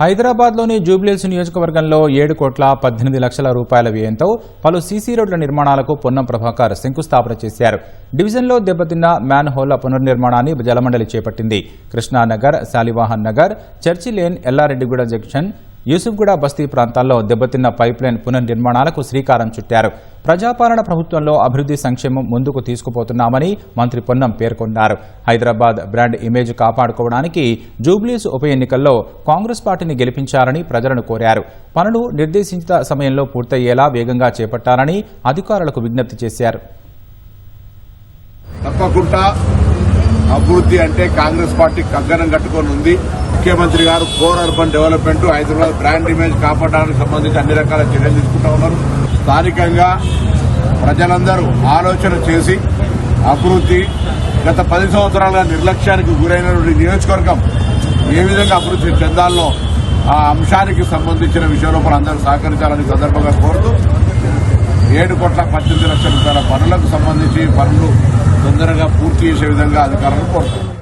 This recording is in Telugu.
హైదరాబాద్లోని జూబ్లీహిల్స్ నియోజకవర్గంలో ఏడు కోట్ల పద్దెనిమిది లక్షల రూపాయల వ్యయంతో పలు సీసీ రోడ్ల నిర్మాణాలకు పొన్నం ప్రభాకర్ శంకుస్థాపన చేశారు. డివిజన్లో దెబ్బతిన్న మ్యాన్ హోల్ల పునర్నిర్మాణాన్ని జలమండలి చేపట్టింది. Krishnanagar Shalivahan Nagar church lane Yellareddyguda junction Yousufguda బస్తీ ప్రాంతాల్లో దెబ్బతిన్న పైప్లైన్ పునర్నిర్మాణాలకు శ్రీకారం చుట్టారు. ప్రజాపాలన ప్రభుత్వంలో అభివృద్ధి సంక్షేమం ముందుకు తీసుకుపోతున్నామని మంత్రి పొన్నం పేర్కొన్నారు. హైదరాబాద్ బ్రాండ్ ఇమేజ్ కాపాడుకోవడానికి జూబ్లీస్ ఉప ఎన్నికల్లో కాంగ్రెస్ పార్టీని గెలిపించాలని ప్రజలను కోరారు. పనులు నిర్దేశించిన సమయంలో పూర్తయ్యేలా వేగంగా చేపట్టాలని అధికారులకు విజ్ఞప్తి చేశారు. తప్పకుండా అభివృద్ధి అంటే కాంగ్రెస్ పార్టీ కగ్గనం కట్టుకొని ఉంది. ముఖ్యమంత్రి గారు core urban development Hyderabad brand image కాపాడడానికి సంబంధించి అన్ని రకాల చర్యలు తీసుకుంటా ఉన్నారు. స్థానికంగా ప్రజలందరూ ఆలోచన చేసి అభివృద్ధి గత పది సంవత్సరాలుగా నిర్లక్ష్యానికి గురైనటువంటి నియోజకవర్గం ఏ విధంగా అభివృద్ధి చెందాలో ఆ అంశానికి సంబంధించిన విషయంలో కూడా అందరూ సహకరించాలని సందర్భంగా కోరుతూ ఏడు కోట్ల పద్దెనిమిది లక్షల రూపాయల పనులకు సంబంధించి పనులు తొందరగా పూర్తి చేసే విధంగా అధికారులు కోరుతున్నారు